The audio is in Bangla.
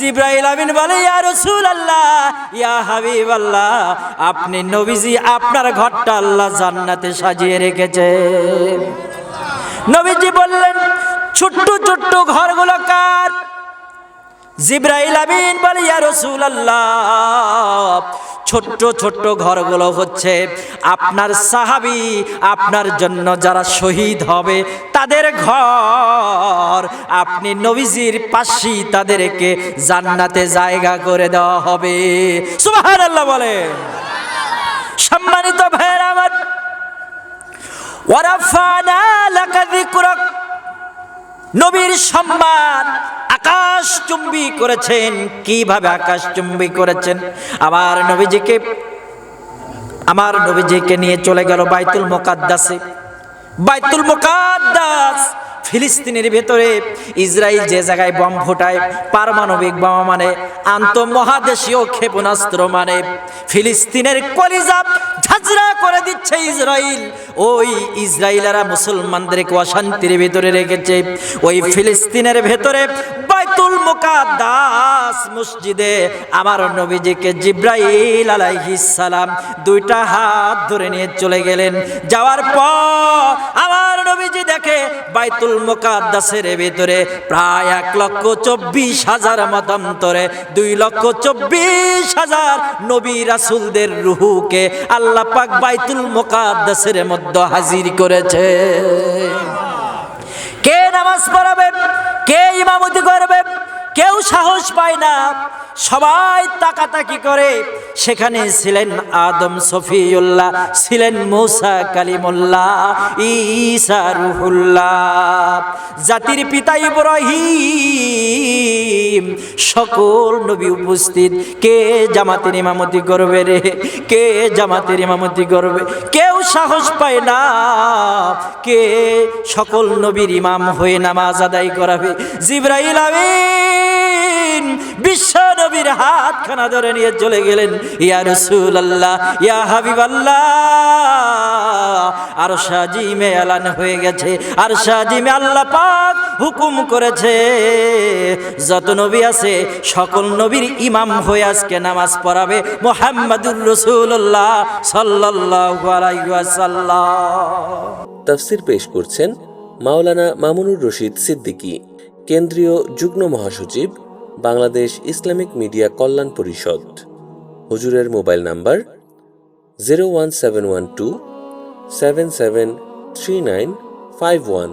জিব্রাইল আমিন বলে, ইয়া রাসূলুল্লাহ, ইয়া হাবিবাল্লাহ, আপনি নবীজি আপনার ঘরটা আল্লাহ জান্নাতে সাজিয়ে রেখেছে। নবীজি বললেন, ছোট্ট ছোট্ট ঘরগুলো কার? জিব্রাইল আমিন বলে, ইয়া রাসূলুল্লাহ ছোট্ট ছোট্ট ঘরগুলো হচ্ছে আপনার সাহাবি, আপনার জন্য যারা শহীদ হবে, তাদের ঘর। আপনি নবীজির পাশেই তাদেরকে জান্নাতে জায়গা করে দেওয়া হবে। সুবহানাল্লাহ বলে সম্মানিত ভাইয়ের আমার ওয়ারাফানা লাকা নবীর সম্মান। চুম্বি করেছেন? কীভাবে আকাশ চুম্বি করেছেন? আবার নবীজিকে, আমার নবীজিকে নিয়ে চলে গেল বাইতুল মোকাদ্দাসে। বাইতুল মোকাদ্দাস, ফিলিস্তিনের ভেতরে ইসরায়েল যে জায়গায় বম ফোটায়, পারমাণবিক বোমা মানে আন্তঃমহাদেশীয় ক্ষেপণাস্ত্র মানে ফিলিস্তিনের কলিজা ঝাঁঝরা করে দিচ্ছে ইসরায়েল। ওই ইসরায়েলেরা মুসলমানদেরকে অশান্তির ভেতরে রেখেছে। ওই ফিলিস্তিনের ভেতরে বাইতুল মুকাদ্দাস মসজিদে আমার নবীজিকে জিব্রাইল আলাইহিস সালাম দুইটা হাত ধরে নিয়ে চলে গেলেন। যাওয়ার পর আমার নবীজি দেখে বাইতুল মুকাদ্দাসের ভিতরে প্রায় এক লক্ষ চব্বিশ হাজার মতান্তরে দুই লক্ষ চব্বিশ হাজার নবী রাসুলদের রুহুকে আল্লাহ পাক বাইতুল মুকাদ্দাসের মধ্যে হাজির করেছে। কে নামাজ পড়াবে কে ইমামতি করবে? সাহস পায় না। সবাই তাকাতাকি করে। সেখানে ছিলেন আদম সফিউল্লাহ, ছিলেন মৌসা কালিমুল্লাহ, ঈসা রুহুল্লাহ। জাতির পিতা ইব্রাহিম। সকল নবী উপস্থিত। কে জামাতের ইমামতি করবে রে? কে জামাতের ইমামতি করবে? কেউ সাহস পায় না। কে সকল নবীর ইমাম হয়ে নামাজ আদায় করাবে? জিব্রাইল আমিন। বিশ্ব নবীর হাতখানা ধরে নিয়ে চলে গেলেন, ইয়া রসুল আল্লাহ ইয়া হাবিব আর সাজিমে এলান হয়ে গেছে আর সাজিমে আল্লাহ পাক হুকুম করেছে, যত নবী আছে, সকল নবীর ইমাম হয়ে আজকে নামাজ পড়াবে মোহাম্মদুর রসুল্লাহ ওয়াসাল্লাম। তাফসির পেশ করছেন মাওলানা মামুনুর রশিদ সিদ্দিকী, কেন্দ্রীয় যুগ্ম মহাসচিব বাংলাদেশ ইসলামিক মিডিয়া কল্যাণ পরিষদ। হুজুরের mobile number zero one seven one two seven seven three nine five one.